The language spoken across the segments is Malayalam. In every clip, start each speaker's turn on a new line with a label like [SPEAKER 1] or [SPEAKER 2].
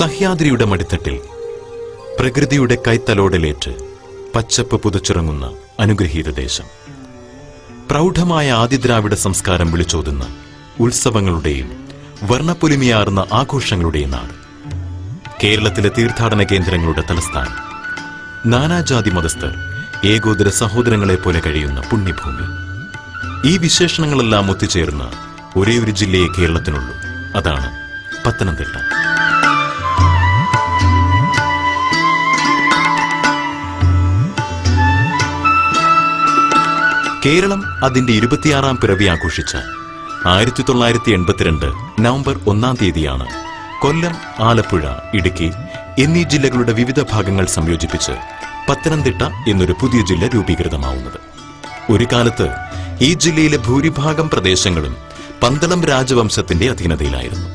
[SPEAKER 1] സഹ്യാദ്രിയുടെ മടിത്തട്ടിൽ പ്രകൃതിയുടെ കൈത്തലോടലേറ്റ് പച്ചപ്പ് പുതച്ചിറങ്ങുന്ന അനുഗ്രഹീത ദേശം. പ്രൗഢമായ ആദിദ്രാവിഡ സംസ്കാരം വിളിച്ചോതുന്ന ഉത്സവങ്ങളുടെയും വർണപ്പൊലിമയാർന്ന ആഘോഷങ്ങളുടെയും നാട്. കേരളത്തിലെ തീർത്ഥാടന കേന്ദ്രങ്ങളുടെ തലസ്ഥാനം. നാനാജാതി മതസ്ഥർ ഏകോദര സഹോദരങ്ങളെ പോലെ കഴിയുന്ന പുണ്യഭൂമി. ഈ വിശേഷണങ്ങളെല്ലാം ഒത്തുചേർന്ന ഒരേ ഒരു ജില്ലയെ കേരളത്തിനുള്ളൂ. അതാണ് പത്തനംതിട്ട. കേരളം അതിന്റെ ഇരുപത്തിയാറാം പിറവി ആഘോഷിച്ച ആയിരത്തി തൊള്ളായിരത്തി എൺപത്തിരണ്ട് നവംബർ ഒന്നാം തീയതിയാണ് കൊല്ലം ആലപ്പുഴ ഇടുക്കി എന്നീ ജില്ലകളുടെ വിവിധ ഭാഗങ്ങൾ സംയോജിപ്പിച്ച് പത്തനംതിട്ട എന്നൊരു പുതിയ ജില്ല രൂപീകൃതമാവുന്നത്. ഒരു കാലത്ത് ഈ ജില്ലയിലെ ഭൂരിഭാഗം പ്രദേശങ്ങളും പന്തളം രാജവംശത്തിന്റെ അധീനതയിലായിരുന്നു.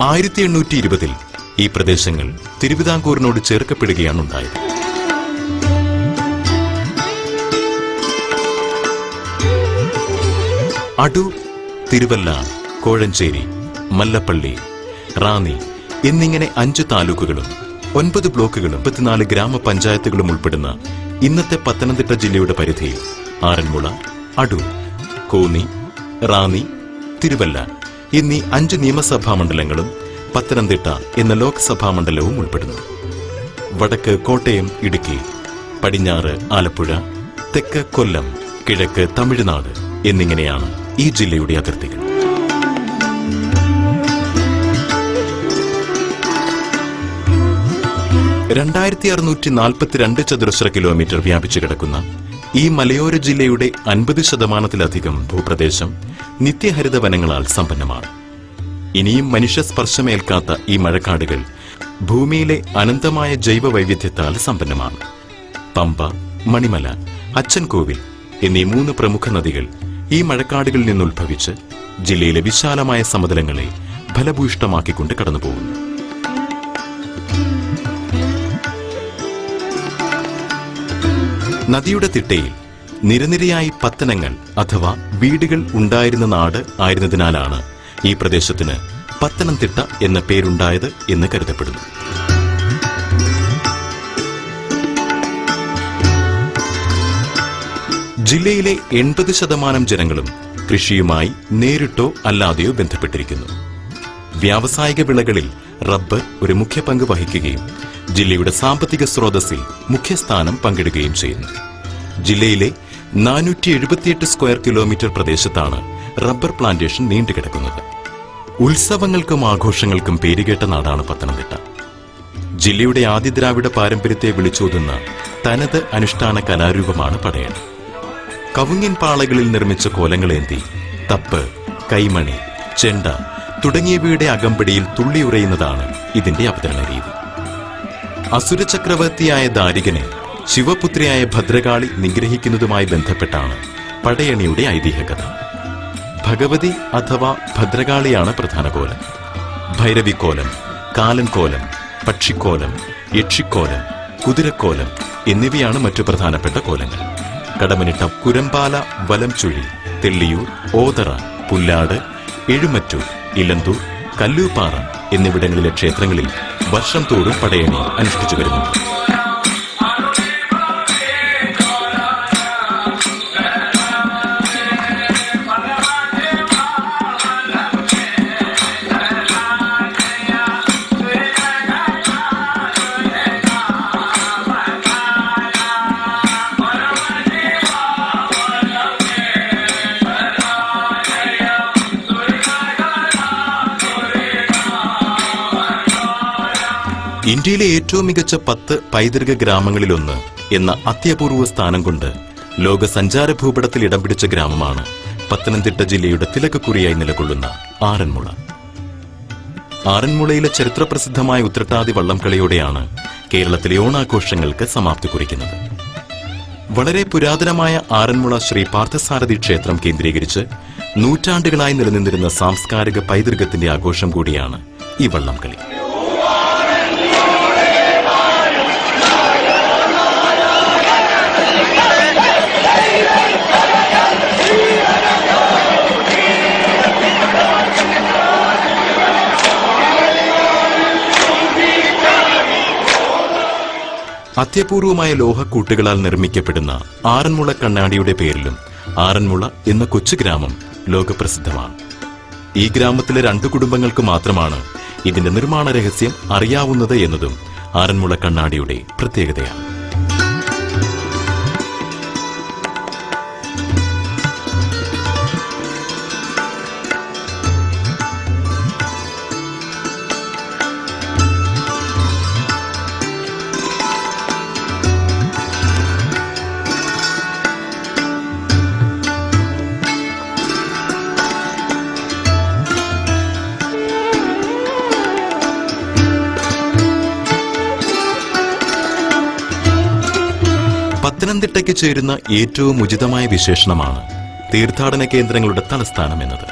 [SPEAKER 1] ആയിരത്തി എണ്ണൂറ്റി ഇരുപതിൽ ഈ പ്രദേശങ്ങൾ തിരുവിതാംകൂറിനോട് ചേർക്കപ്പെടുകയാണ് ഉണ്ടായത് അടൂർ തിരുവല്ല കോഴഞ്ചേരി മല്ലപ്പള്ളി റാന്നി എന്നിങ്ങനെ അഞ്ച് താലൂക്കുകളും ഒൻപത് ബ്ലോക്കുകളും മുപ്പത്തിനാല് ഗ്രാമപഞ്ചായത്തുകളും ഉൾപ്പെടുന്ന ഇന്നത്തെ പത്തനംതിട്ട ജില്ലയുടെ പരിധിയിൽ ആറന്മുള അടൂർ കോന്നി റാന്നി തിരുവല്ല എന്നീ അഞ്ച് നിയമസഭാ മണ്ഡലങ്ങളും പത്തനംതിട്ട എന്ന ലോക്സഭാ മണ്ഡലവും ഉൾപ്പെടുന്നു. വടക്ക് കോട്ടയം ഇടുക്കി പടിഞ്ഞാറ് ആലപ്പുഴ തെക്ക് കൊല്ലം കിഴക്ക് തമിഴ്നാട് എന്നിങ്ങനെയാണ് ഈ ജില്ലയുടെ അതിർത്തികൾ. രണ്ടായിരത്തി അറുന്നൂറ്റി നാൽപ്പത്തിരണ്ട് ചതുരശ്ര കിലോമീറ്റർ വ്യാപിച്ചു കിടക്കുന്ന ഈ മലയോര ജില്ലയുടെ അൻപത് ശതമാനത്തിലധികം ഭൂപ്രദേശം നിത്യഹരിത വനങ്ങളാൽ സമ്പന്നമാണ്. ഇനിയും മനുഷ്യ സ്പർശമേൽക്കാത്ത ഈ മഴക്കാടുകൾ ഭൂമിയിലെ അനന്തമായ ജൈവ വൈവിധ്യത്താൽ സമ്പന്നമാണ്. പമ്പ മണിമല അച്ചൻകോവിൽ എന്നീ മൂന്ന് പ്രമുഖ നദികൾ ഈ മഴക്കാടുകളിൽ നിന്നുദ്ഭവിച്ച് ജില്ലയിലെ വിശാലമായ സമതലങ്ങളെ ഫലഭൂയിഷ്ടമാക്കിക്കൊണ്ട് കടന്നുപോകുന്നു. നദിയുടെ തിട്ടയിൽ നിരനിരയായി പത്തനങ്ങൾ അഥവാ വീടുകൾ ഉണ്ടായിരുന്ന നാട് ആയിരുന്നതിനാലാണ് ഈ പ്രദേശത്തിന് പത്തനംതിട്ട എന്ന പേരുണ്ടായത് എന്ന് കരുതപ്പെടുന്നു. ജില്ലയിലെ എൺപത് ശതമാനം ജനങ്ങളും കൃഷിയുമായി നേരിട്ടോ അല്ലാതെയോ ബന്ധപ്പെട്ടിരിക്കുന്നു. വ്യാവസായിക വിളകളിൽ റബ്ബർ ഒരു മുഖ്യ പങ്ക് വഹിക്കുകയും ജില്ലയുടെ സാമ്പത്തിക സ്രോതസ്സിൽ മുഖ്യസ്ഥാനം പങ്കിടുകയും ചെയ്യുന്നു. ജില്ലയിലെ നാനൂറ്റി എഴുപത്തിയെട്ട് സ്ക്വയർ കിലോമീറ്റർ പ്രദേശത്താണ് റബ്ബർ പ്ലാന്റേഷൻ നീണ്ടുകിടക്കുന്നത്. ഉത്സവങ്ങൾക്കും ആഘോഷങ്ങൾക്കും പേരുകേട്ട നാടാണ് പത്തനംതിട്ട. ജില്ലയുടെ ആദിദ്രാവിഡ പാരമ്പര്യത്തെ വിളിച്ചോതുന്ന തനത് അനുഷ്ഠാന കലാരൂപമാണ് പടയണി കവുങ്ങിൻ പാളകളിൽ നിർമ്മിച്ച കോലങ്ങളേന്തി തപ്പ് കൈമണി ചെണ്ട തുടങ്ങിയവയുടെ അകമ്പടിയിൽ തുള്ളിയുറയുന്നതാണ് ഇതിന്റെ അവതരണ രീതി. അസുര ചക്രവർത്തിയായ ദാരികനെ ശിവപുത്രിയായ ഭദ്രകാളി നിഗ്രഹിക്കുന്നതുമായി ബന്ധപ്പെട്ടാണ് പടയണിയുടെ ഐതിഹ്യകഥ. ഭഗവതി അഥവാ ഭദ്രകാളിയാണ് പ്രധാന കോലം ഭൈരവിക്കോലം കാലൻകോലം പക്ഷിക്കോലം യക്ഷിക്കോലം കുതിരക്കോലം എന്നിവയാണ് മറ്റു പ്രധാനപ്പെട്ട കോലങ്ങൾ. കടമനിട്ട കുരമ്പാല വലംചുഴി തെള്ളിയൂർ ഓതറ പുല്ലാട് എഴുമറ്റൂർ ഇലന്തൂർ കല്ലൂപ്പാറ എന്നിവിടങ്ങളിലെ ക്ഷേത്രങ്ങളിൽ വർഷം തോറും പടയണി അനുഷ്ഠിച്ചു വരുന്നു ഇന്ത്യയിലെ ഏറ്റവും മികച്ച പത്ത് പൈതൃക ഗ്രാമങ്ങളിലൊന്ന് എന്ന അത്യപൂർവ സ്ഥാനം കൊണ്ട് ലോക സഞ്ചാര ഭൂപടത്തിൽ ഇടം പിടിച്ച ഗ്രാമമാണ് പത്തനംതിട്ട ജില്ലയുടെ തിലക്കുറിയായി നിലകൊള്ളുന്ന ആറന്മുള. ആറന്മുളയിലെ ചരിത്രപ്രസിദ്ധമായ ഉത്രട്ടാതി വള്ളംകളിയോടെയാണ് കേരളത്തിലെ ഓണാഘോഷങ്ങൾക്ക് സമാപ്തി കുറിക്കുന്നത്. വളരെ പുരാതനമായ ആറന്മുള ശ്രീ പാർത്ഥസാരഥി ക്ഷേത്രം കേന്ദ്രീകരിച്ച് നൂറ്റാണ്ടുകളായി നിലനിന്നിരുന്ന സാംസ്കാരിക പൈതൃകത്തിന്റെ ആഘോഷം കൂടിയാണ് ഈ വള്ളംകളി. അത്യപൂർവമായ ലോഹക്കൂട്ടുകളാൽ നിർമ്മിക്കപ്പെടുന്ന ആറന്മുള കണ്ണാടിയുടെ പേരിലും ആറന്മുള എന്ന കൊച്ചു ഗ്രാമം ലോകപ്രസിദ്ധമാണ്. ഈ ഗ്രാമത്തിലെ രണ്ടു കുടുംബങ്ങൾക്ക് മാത്രമാണ് ഇതിന്റെ നിർമ്മാണ രഹസ്യം അറിയാവുന്നത് എന്നതും ആറന്മുള കണ്ണാടിയുടെ പ്രത്യേകതയാണ്. പത്തനംതിട്ടയ്ക്ക് ചേരുന്ന ഏറ്റവും ഉചിതമായ വിശേഷണമാണ് തീർത്ഥാടന കേന്ദ്രങ്ങളുടെ തലസ്ഥാനം എന്നത്.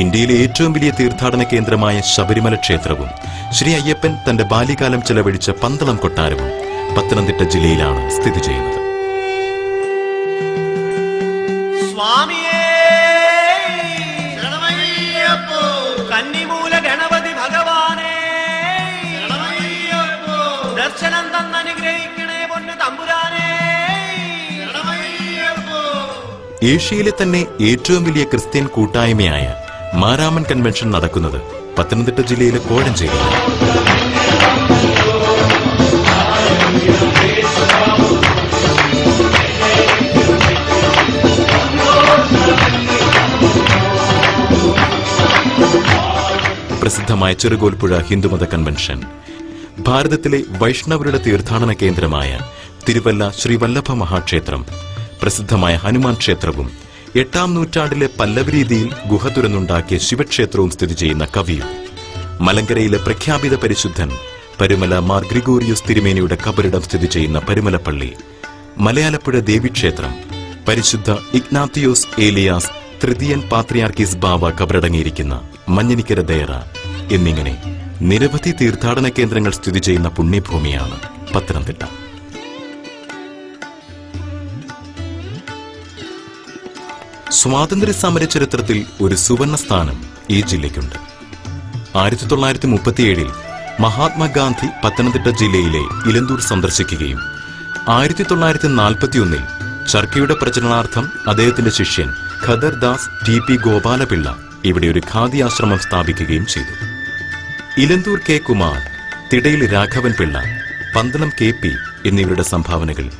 [SPEAKER 1] ഇന്ത്യയിലെ ഏറ്റവും വലിയ തീർത്ഥാടന കേന്ദ്രമായ ശബരിമല ക്ഷേത്രവും ശ്രീ അയ്യപ്പൻ തന്റെ ബാല്യകാലം ചെലവഴിച്ച പന്തളം കൊട്ടാരവും പത്തനംതിട്ട ജില്ലയിലാണ് സ്ഥിതി ചെയ്യുന്നത്.
[SPEAKER 2] സ്വാമിയേ കന്നിമൂല
[SPEAKER 1] ഏഷ്യയിലെ തന്നെ ഏറ്റവും വലിയ ക്രിസ്ത്യൻ കൂട്ടായ്മയായ മാരാമൻ കൺവെൻഷൻ നടക്കുന്നത് പത്തനംതിട്ട ജില്ലയിലെ കോഴഞ്ചേരി. പ്രസിദ്ധമായ ചെറുകോൽപ്പുഴ ഹിന്ദുമത കൺവെൻഷൻ ഭാരതത്തിലെ വൈഷ്ണവരുടെ തീർത്ഥാടന കേന്ദ്രമായ തിരുവല്ല ശ്രീവല്ലഭ മഹാക്ഷേത്രം പ്രസിദ്ധമായ ഹനുമാൻ ക്ഷേത്രവും എട്ടാം നൂറ്റാണ്ടിലെ പല്ലവരീതിയിൽ ഗുഹ തുരന്നുണ്ടാക്കിയ ശിവക്ഷേത്രവും സ്ഥിതി ചെയ്യുന്ന കവിയും. മലങ്കരയിലെ പ്രഖ്യാപിത പരിശുദ്ധൻ പരുമല മാർ ഗ്രിഗോറിയോസ് തിരുമേനിയുടെ കബറിടം സ്ഥിതി ചെയ്യുന്ന പരുമലപ്പള്ളി മലയാലപ്പുഴ ദേവീക്ഷേത്രം പരിശുദ്ധ ഇഗ്നാത്തിയോസ് ഏലിയാസ് തൃതീയൻ പാത്രിയാർക്കീസ് ബാവ കബറടങ്ങിയിരിക്കുന്ന മഞ്ഞനിക്കര ദേറ എന്നിങ്ങനെ നിരവധി തീർത്ഥാടന കേന്ദ്രങ്ങൾ സ്ഥിതി ചെയ്യുന്ന പുണ്യഭൂമിയാണ് പത്തനംതിട്ട. സ്വാതന്ത്ര്യ സമര ചരിത്രത്തിൽ ഒരു സുവർണ സ്ഥാനം ഈ ജില്ലയ്ക്കുണ്ട്. ആയിരത്തി തൊള്ളായിരത്തി മുപ്പത്തിയേഴിൽ മഹാത്മാഗാന്ധി പത്തനംതിട്ട ജില്ലയിലെ ഇലന്തൂർ സന്ദർശിക്കുകയും ആയിരത്തി തൊള്ളായിരത്തി നാൽപ്പത്തിയൊന്നിൽ ചർക്കയുടെ പ്രചരണാർത്ഥം അദ്ദേഹത്തിന്റെ ശിഷ്യൻ ഖദർ ദാസ് ടി പി ഗോപാലപിള്ള ഇവിടെ ഒരു ഖാദി ആശ്രമം സ്ഥാപിക്കുകയും ചെയ്തു. Elanthoor K Kumar Thidayil Raghavan Pillai Pandalam K P എന്നിവരുടെ സംഭാവനകൾ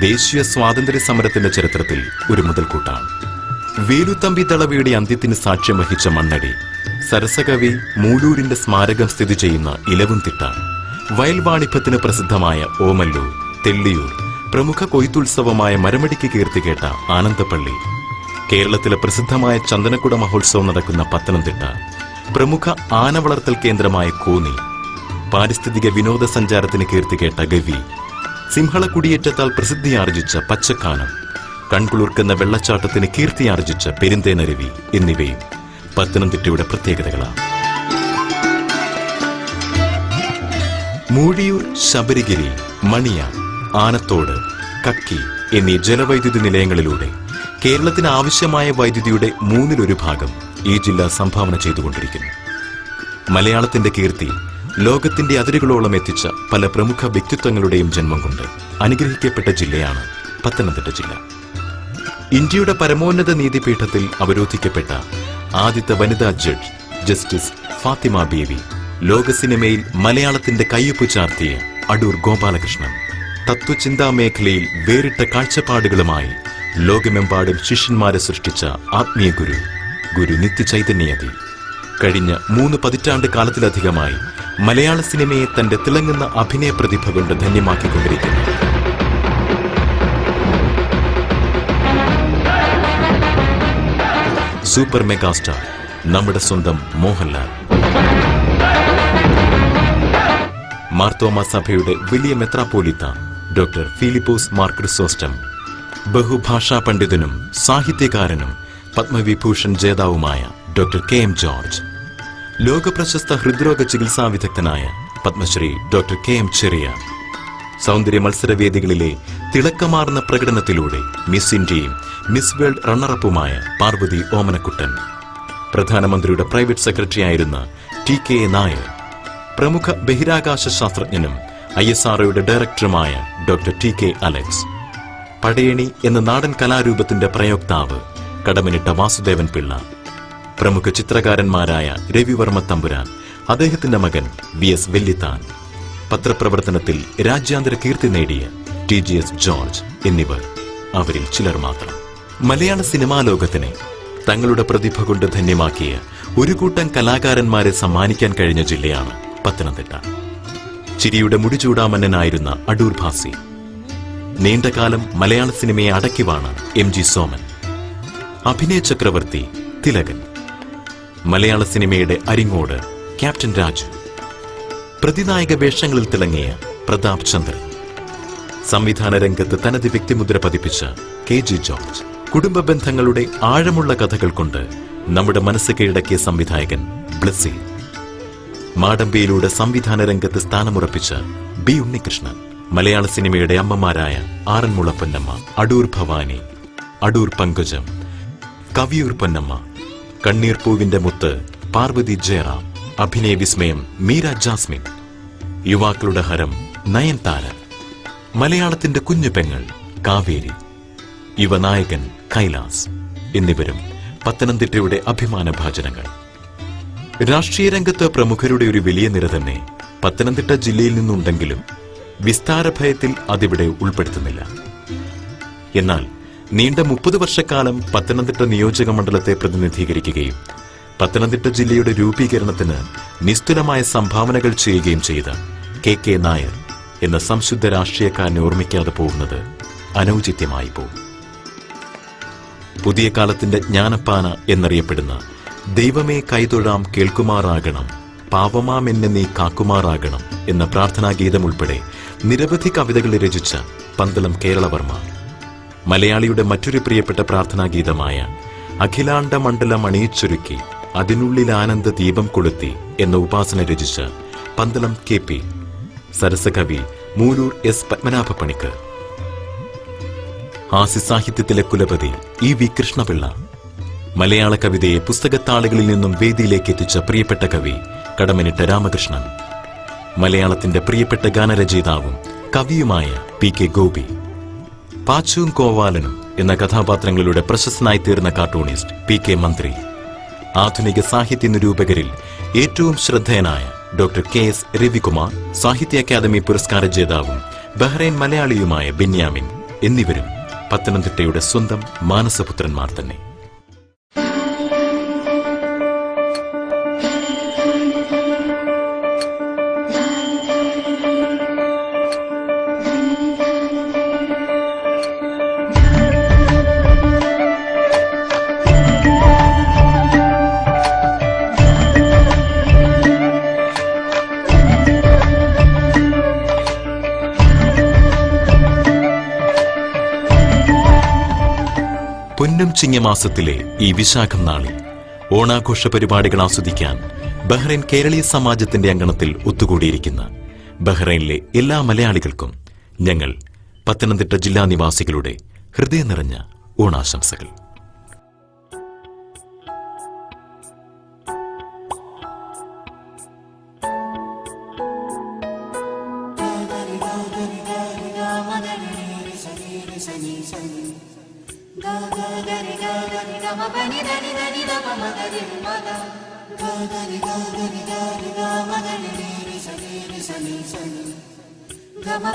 [SPEAKER 1] ദേശീയ സ്വാതന്ത്ര്യ സമരത്തിന്റെ ചരിത്രത്തിൽ ഒരു മുതൽക്കൂട്ടാണ്. വേലുത്തമ്പി തളവയുടെ അന്ത്യത്തിന് സാക്ഷ്യം വഹിച്ച മണ്ണടി. സരസകവി മൂലൂരിന്റെ സ്മാരകം സ്ഥിതി ചെയ്യുന്ന ഇലവുംതിട്ട. വയൽവാണിഭത്തിന് പ്രസിദ്ധമായ ഓമല്ലൂർ തെള്ളിയൂർ പ്രമുഖ കൊയ്ത്തുത്സവമായ മരമടിക്ക് കീർത്തികേട്ട ആനന്ദപ്പള്ളി. കേരളത്തിലെ പ്രസിദ്ധമായ ചന്ദനക്കുട മഹോത്സവം നടക്കുന്ന പത്തനംതിട്ട. പ്രമുഖ ആന വളർത്തൽ കേന്ദ്രമായ കോന്നി. പാരിസ്ഥിതിക വിനോദസഞ്ചാരത്തിന് കീർത്തികേട്ട ഗവി. സിംഹള കുടിയേറ്റത്താൽ പ്രസിദ്ധിയാർജിച്ച പച്ചക്കാനം. കൺകുളിർക്കുന്ന വെള്ളച്ചാട്ടത്തിന് കീർത്തിയാർജിച്ച പെരുന്തേനരുവി എന്നിവയും പത്തനംതിട്ടയുടെ പ്രത്യേകതകളാണ്. മൂഴിയൂർ ശബരിഗിരി മണിയ ആനത്തോട് കക്കി എന്നീ ജലവൈദ്യുതി നിലയങ്ങളിലൂടെ കേരളത്തിന് ആവശ്യമായ വൈദ്യുതിയുടെ മൂന്നിലൊരു ഭാഗം ഈ ജില്ല സംഭാവന ചെയ്തുകൊണ്ടിരിക്കുന്നു. മലയാളത്തിന്റെ കീർത്തി ലോകത്തിന്റെ അതിരുകളോളം എത്തിച്ച പല പ്രമുഖ വ്യക്തിത്വങ്ങളുടെയും ജന്മം കൊണ്ട് അനുഗ്രഹിക്കപ്പെട്ട ജില്ലയാണ് പത്തനംതിട്ട ജില്ല. ഇന്ത്യയുടെ പരമോന്നത നീതിപീഠത്തിൽ അവരോധിക്കപ്പെട്ട ആദ്യത്തെ വനിതാ ജഡ്ജ് ജസ്റ്റിസ് ഫാത്തിമ ബേബി ലോക സിനിമയിൽ മലയാളത്തിന്റെ കയ്യൊപ്പ് ചാർത്തിയ അടൂർ ഗോപാലകൃഷ്ണൻ. തത്വചിന്താ മേഖലയിൽ വേറിട്ട കാഴ്ചപ്പാടുകളുമായി ലോകമെമ്പാടും ശിഷ്യന്മാരെ സൃഷ്ടിച്ച ആത്മീയ ഗുരു ഗുരു നിത്യചൈതന്യതി. കഴിഞ്ഞ മൂന്ന് പതിറ്റാണ്ട് കാലത്തിലധികമായി മലയാള സിനിമയെ തന്റെ തിളങ്ങുന്ന അഭിനയ പ്രതിഭ കൊണ്ട് ധന്യമാക്കിക്കൊണ്ടിരിക്കുന്നു. സൂപ്പർ മെഗാസ്റ്റാർ നമ്മുടെ സ്വന്തം മോഹൻലാൽ. മാർത്തോമ സഭയുടെ വലിയ മെത്രാപ്പോലിത്ത ഡോക്ടർ ഫിലിപ്പോസ് മാർക്രിസോസ്റ്റം ബഹുഭാഷാ പണ്ഡിതനും സാഹിത്യകാരനും പത്മവിഭൂഷൺ ജേതാവുമായ ഡോക്ടർ കെ എം ജോർജ് ലോകപ്രശസ്ത ഹൃദ്രോഗ ചികിത്സാ വിദഗ്ധനായ പത്മശ്രീ ഡോക്ടർ കെ എം ചെറിയ സൗന്ദര്യ മത്സരവേദികളിലെ തിളക്കമാർന്ന പ്രകടനത്തിലൂടെ മിസ് ഇന്ത്യയും മിസ് വേൾഡ് റണ്ണറപ്പുമായ പാർവതി ഓമനക്കുട്ടൻ. പ്രധാനമന്ത്രിയുടെ പ്രൈവറ്റ് സെക്രട്ടറിയായിരുന്ന ടി കെ നായർ. പ്രമുഖ ബഹിരാകാശ ശാസ്ത്രജ്ഞനും ഐ എസ് ആർഒയുടെ ഡയറക്ടറുമായ doctor T K Alex. Padayani എന്ന നാടൻ കലാരൂപത്തിന്റെ പ്രയോക്താവ് കടമനിട്ട വാസുദേവൻ പിള്ള. പ്രമുഖ ചിത്രകാരന്മാരായ രവിവർമ്മ തമ്പുരാൻ അദ്ദേഹത്തിന്റെ മകൻ വി എസ് വെല്ലിത്താൻ. പത്രപ്രവർത്തനത്തിൽ രാജ്യാന്തര കീർത്തി നേടിയ ടി ജി എസ് ജോർജ് എന്നിവർ അവരിൽ ചിലർ മാത്രം. മലയാള സിനിമാ ലോകത്തിനെ തങ്ങളുടെ പ്രതിഭ കൊണ്ട് ധന്യമാക്കിയ ഒരു കൂട്ടം കലാകാരന്മാരെ സമ്മാനിക്കാൻ കഴിഞ്ഞ ജില്ലയാണ് പത്തനംതിട്ട. ചിരിയുടെ മുടിചൂടാമന്നനായിരുന്ന അടൂർ ഭാസി. നീണ്ടകാലം മലയാള സിനിമയെ അടക്കിവാണ് എം ജി സോമൻ. അഭിനയ ചക്രവർത്തി തിലകൻ. മലയാള സിനിമയുടെ അരിങ്ങോട് ക്യാപ്റ്റൻ രാജു. പ്രതിനായക വേഷങ്ങളിൽ തിളങ്ങിയ പ്രതാപ് ചന്ദ്രൻ. സംവിധാന രംഗത്ത് തനത് വ്യക്തിമുദ്ര പതിപ്പിച്ച കെ ജി ജോർജ്. കുടുംബ ബന്ധങ്ങളുടെ ആഴമുള്ള കഥകൾ കൊണ്ട് നമ്മുടെ മനസ്സ് കീഴടക്കിയ സംവിധായകൻ ബ്ലസ്സി. മാടമ്പിയിലൂടെ സംവിധാന രംഗത്ത് സ്ഥാനമുറപ്പിച്ച ബി ഉണ്ണികൃഷ്ണൻ. മലയാള സിനിമയുടെ അമ്മമാരായ ആറന്മുള പൊന്നമ്മ അടൂർ ഭവാനി അടൂർ പങ്കുജം കവിയൂർ പൊന്നമ്മ കണ്ണീർ പൂവിന്റെ മുത്ത് പാർവതി ജയറാം അഭിനയ വിസ്മയം മീര ജാസ്മിൻ യുവാക്കളുടെ ഹരം നയൻതാര. മലയാളത്തിന്റെ കുഞ്ഞു പെങ്ങൾ കാവേരി. യുവനായകൻ കൈലാസ് എന്നിവരും പത്തനംതിട്ടയുടെ അഭിമാന ഭാചനങ്ങൾ രാഷ്ട്രീയ രംഗത്ത് പ്രമുഖരുടെ ഒരു വലിയ നിര തന്നെ പത്തനംതിട്ട ജില്ലയിൽ നിന്നുണ്ടെങ്കിലും വിസ്താര ഭയത്തിൽ അതിവിടെ ഉൾപ്പെടുത്തുന്നില്ല. എന്നാൽ നീണ്ട മുപ്പത് വർഷക്കാലം പത്തനംതിട്ട നിയോജക മണ്ഡലത്തെ പ്രതിനിധീകരിക്കുകയും പത്തനംതിട്ട ജില്ലയുടെ രൂപീകരണത്തിന് നിസ്തുലമായ സംഭാവനകൾ ചെയ്യുകയും ചെയ്ത കെ കെ നായർ എന്ന സംശുദ്ധ രാഷ്ട്രീയക്കാരനെ ഓർമ്മിക്കാതെ പോകുന്നത് അനൗചിത്യമായി പോകും പുതിയ കാലത്തിന്റെ ജ്ഞാനപ്പാന എന്നറിയപ്പെടുന്ന ദൈവമേ കൈതൊഴാം കേൾക്കുമാറാകണം പാപമാം എന്നെ നീ കാക്കുമാറാകണം എന്ന പ്രാർത്ഥനാഗീതം ഉൾപ്പെടെ നിരവധി കവിതകൾ രചിച്ച പന്തളം കേരളവർമ്മ. മലയാളിയുടെ മറ്റൊരു പ്രിയപ്പെട്ട പ്രാർത്ഥനാഗീതമായ അഖിലാണ്ട മണ്ഡലം അണിയിച്ചൊരുക്കി അതിനുള്ളിൽ ആനന്ദ ദീപം കൊളുത്തി എന്ന ഉപാസന രചിച്ച പന്തളം കെ പി സരസകവി മൂലൂർ എസ് പത്മനാഭ പണിക്കർ ഹാസ്യ സാഹിത്യത്തിലെ കുലപതി ഇ വി കൃഷ്ണപിള്ള. മലയാള കവിതയെ പുസ്തകത്താളുകളിൽ നിന്നും വേദിയിലേക്ക് എത്തിച്ച പ്രിയപ്പെട്ട കവി കടമനിട്ട രാമകൃഷ്ണൻ. മലയാളത്തിന്റെ പ്രിയപ്പെട്ട ഗാനരചയിതാവും കവിയുമായ പി കെ ഗോപി. പാച്ചുവും കോവാലനും എന്ന കഥാപാത്രങ്ങളുടെ പ്രശസ്തനായി തീർന്ന കാർട്ടൂണിസ്റ്റ് പി കെ മന്ത്രി. ആധുനിക സാഹിത്യ നിരൂപകരിൽ ഏറ്റവും ശ്രദ്ധേയനായ ഡോക്ടർ കെ എസ് രവികുമാർ സാഹിത്യ അക്കാദമി പുരസ്കാര ജേതാവും ബഹ്റൈൻ മലയാളിയുമായ ബെന്യാമിൻ എന്നിവരും പത്തനംതിട്ടയുടെ സ്വന്തം മാനസപുത്രന്മാർ തന്നെ. ചിങ്ങമാസത്തിലെ ഈ വിശാഖം നാളിൽ ഓണാഘോഷ പരിപാടികൾ ആസ്വദിക്കാൻ ബഹ്റൈൻ കേരളീയ സമാജത്തിന്റെ അങ്കണത്തിൽ ഒത്തുകൂടിയിരിക്കുന്ന ബഹ്റൈനിലെ എല്ലാ മലയാളികൾക്കും ഞങ്ങൾ പത്തനംതിട്ട ജില്ലാ നിവാസികളുടെ ഹൃദയം നിറഞ്ഞ ഓണാശംസകൾ.
[SPEAKER 3] Dama,